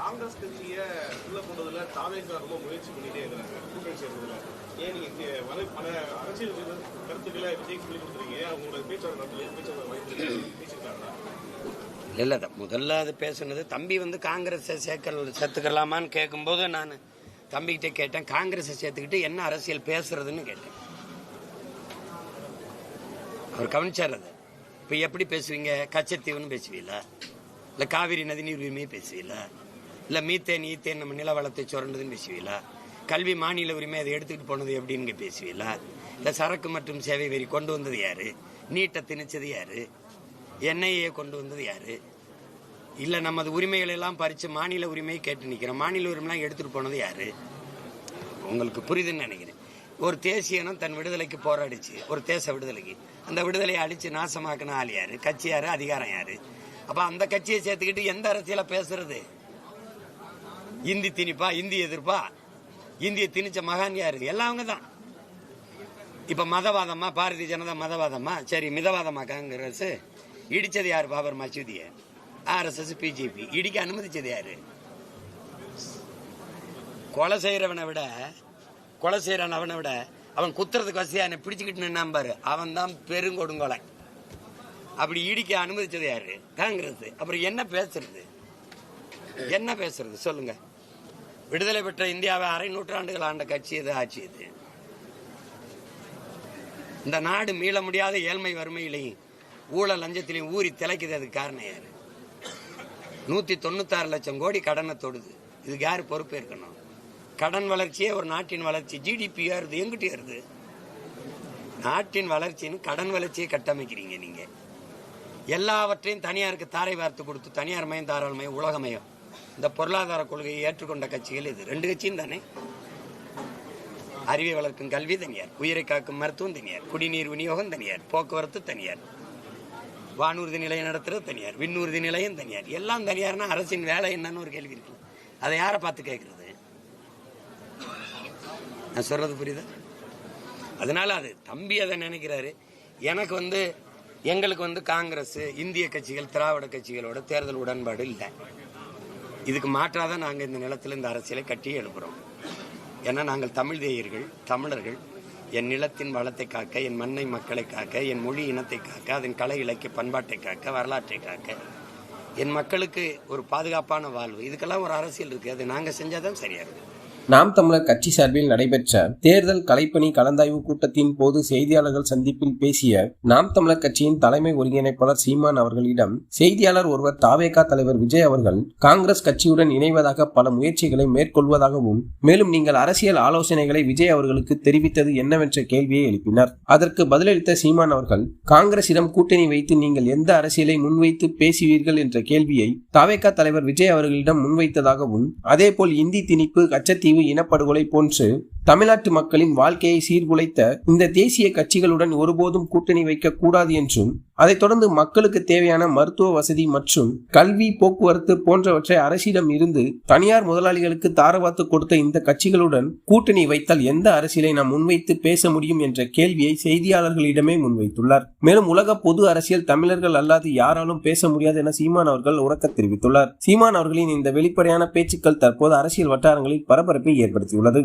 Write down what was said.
காங்கிரஸ் கட்சியை உள்ள கொண்டதுல தாவேக்கா ரொம்ப முயற்சி பண்ணிட்டே இருக்கிறாங்க. கூட்டணி சேர்ந்ததுல. ஏன் நீங்க வலை பல அரசியல் கருத்துக்களை விஜய்க்கு சொல்லி கொடுத்துருக்கீங்க அவங்களோட பேச்சாளர் பேச்சாளர் பேசியிருக்காங்களா? இல்லை முதல்ல அது பேசுனது தம்பி வந்து காங்கிரஸை சேர்க்க சேர்த்துக்கலாமான்னு கேட்கும்போது நான் தம்பிக்கிட்ட கேட்டேன். காங்கிரஸை சேர்த்துக்கிட்டு என்ன அரசியல் பேசுறதுன்னு கேட்டேன். அவர் கவனிச்சார் அது. இப்போ எப்படி பேசுவீங்க? கச்சத்தீவுன்னு பேசுவீங்களா? இல்லை காவிரி நதிநீர் உரிமையை பேசுவீங்களா? இல்லை மீத்தேன் ஈத்தேன் நம்ம நில வளத்தை சுரண்டதுன்னு பேசுவீங்களா? கல்வி மாநில உரிமை அதை எடுத்துக்கிட்டு போனது எப்படின்னு பேசுவீங்களா? இல்லை சரக்கு மற்றும் சேவை வரி கொண்டு வந்தது யாரு? நீட்டை திணிச்சது யாரு? என்ஐஏ கொண்டு வந்தது யாரு? இல்ல நமது உரிமைகள் எல்லாம் பறிச்சு மாநில உரிமையை கேட்டு நிக்கிறோம். மாநில உரிமைலாம் எடுத்துட்டு போனது யாரு? உங்களுக்கு புரியுதுன்னு நினைக்கிறேன். ஒரு தேசிய இனம் தன் விடுதலைக்கு போராடிச்சு. ஒரு தேச விடுதலைக்கு. அந்த விடுதலையை அடிச்சு நாசமாக்கின ஆள் யாரு? கட்சி யாரு? அதிகாரம் யாரு? அப்ப அந்த கட்சியை சேர்த்துக்கிட்டு எந்த அரசியல பேசுறது? இந்தி திணிப்பா இந்தி எதிர்ப்பா? இந்திய திணிச்ச மகான் யாரு? எல்லாம் அவங்க தான். இப்ப மதவாதமா? பாரதிய ஜனதா மதவாதமா? சரி மிதவாதமா காங்கிரஸ் இடிச்சது யாரு? பாபர் மசூதிய. RSS BJP. இடிக்க அனுமதிச்சது யாரு? கொலை செய்யறவனை விட கொலை செய்யறவன் அவனை விட அவன் குத்துறதுக்கு வசதியா? என்னை பிடிச்சுக்கிட்டு நின்னான் பாரு. அவன் தான் பெருங்கொடுங்கொலை. அப்படி இடிக்க அனுமதிச்சது யாரு? காங்கிரஸ். அப்புறம் என்ன பேசுறது? என்ன பேசுறது? சொல்லுங்க. விடுதலை பெற்ற இந்தியாவை அரை நூற்றாண்டுகள் ஆண்ட கட்சி இது ஆட்சி இது இந்த நாடு மீள முடியாத ஏழ்மை வறுமையிலையும் ஊழல் லஞ்சத்திலையும் ஊறி திளைக்குது அதுக்கு காரணம் யார்? நூற்றி தொண்ணூத்தாறு லட்சம் கோடி கடனை தொடுது. இதுக்கு யார் பொறுப்பு இருக்கணும்? கடன் வளர்ச்சியே ஒரு நாட்டின் வளர்ச்சி. ஜிடிபி ஏறுது எங்கிட்ட ஏறுது? நாட்டின் வளர்ச்சின்னு கடன் வளர்ச்சியை கட்டமைக்கிறீங்க நீங்கள் எல்லாவற்றையும் தனியாருக்கு தாரை வார்த்து கொடுத்து தனியார் மயம் தாராளமயம் உலகமயம் இந்த பொருளாதார கொள்கையை ஏற்றுக்கொண்ட கட்சிகள் இது. ரெண்டு கட்சியும் தானே? அறிவை வளர்க்கும் கல்வி தனியார் உயிரை காக்கும் மருத்துவம் தனியார் குடிநீர் விநியோகம் தனியார் போக்குவரத்து தனியார் வானூர்தி நிலையம் நடத்துறது தனியார் விண்ணூர்தி நிலையம் தனியார். எல்லாம் தனியார்னா அரசின் வேலை என்னன்னு ஒரு கேள்வி இருக்கு. அதை யாரை பார்த்து கேட்கறது? நான் சொல்றது புரியுதா? அதனால அது தம்பி அதை நினைக்கிறாரு. எனக்கு வந்து எங்களுக்கு வந்து காங்கிரஸ் இந்திய கட்சிகள் திராவிட கட்சிகளோட தேர்தல் உடன்பாடு இல்லை. இதுக்கு மாற்றாக தான் நாங்கள் இந்த நிலத்தில் இந்த அரசியலை கட்டி எழுப்புறோம். ஏன்னா நாங்கள் தமிழ் தேயர்கள் தமிழர்கள். என் நிலத்தின் வளத்தை காக்க என் மண்ணை மக்களை காக்க என் மொழி இனத்தை காக்க அதன் கலை இலக்கிய பண்பாட்டை காக்க வரலாற்றை காக்க. என் மக்களுக்கு ஒரு பாதுகாப்பான வாழ்வு. இதுக்கெல்லாம் ஒரு அரசியல் இருக்குது அது நாங்கள் செஞ்சால் தான் சரியாக இருக்குது நாம் தமிழர் கட்சி சார்பில் நடைபெற்ற தேர்தல் கலைப்பணி கலந்தாய்வு கூட்டத்தின் போது செய்தியாளர்கள் சந்திப்பில் பேசிய நாம் தமிழர் கட்சியின் தலைமை ஒருங்கிணைப்பாளர் சீமான் அவர்களிடம் செய்தியாளர் ஒருவர் தாவேகா தலைவர் விஜய் அவர்கள் காங்கிரஸ் கட்சியுடன் இணைவதாக பல முயற்சிகளை மேற்கொள்வதாகவும் மேலும் நீங்கள் அரசியல் ஆலோசனைகளை விஜய் அவர்களுக்கு தெரிவித்தது என்னவென்ற கேள்வியை எழுப்பினார். அதற்கு பதிலளித்த சீமான் அவர்கள் காங்கிரசிடம் கூட்டணி வைத்து நீங்கள் எந்த அரசியலை முன்வைத்து பேசுவீர்கள் என்ற கேள்வியை தாவேகா தலைவர் விஜய் அவர்களிடம் முன்வைத்ததாகவும் அதேபோல் இந்தி திணிப்பு கச்சத்தீவு இனப்படுகொலை போன்று தமிழ்நாட்டு மக்களின் வாழ்க்கையை சீர்குலைத்த இந்த தேசிய கட்சிகளுடன் ஒருபோதும் கூட்டணி வைக்க கூடாது என்றும் அதைத் தொடர்ந்து மக்களுக்கு தேவையான மருத்துவ வசதி மற்றும் கல்வி போக்குவரத்து போன்றவற்றை அரசிடம் இருந்து தனியார் முதலாளிகளுக்கு தாரவாத்து கொடுத்த இந்த கட்சிகளுடன் கூட்டணி வைத்தால் எந்த அரசியலை நாம் முன்வைத்து பேச முடியும் என்ற கேள்வியை செய்தியாளர்களிடமே முன்வைத்துள்ளார். மேலும் உலக பொது அரசியல் தமிழர்கள் அல்லாது யாராலும் பேச முடியாது என சீமான் அவர்கள் உறக்க தெரிவித்துள்ளார். சீமான் அவர்களின் இந்த வெளிப்படையான பேச்சுக்கள் தற்போது அரசியல் வட்டாரங்களில் பரபரப்பை ஏற்படுத்தியுள்ளது.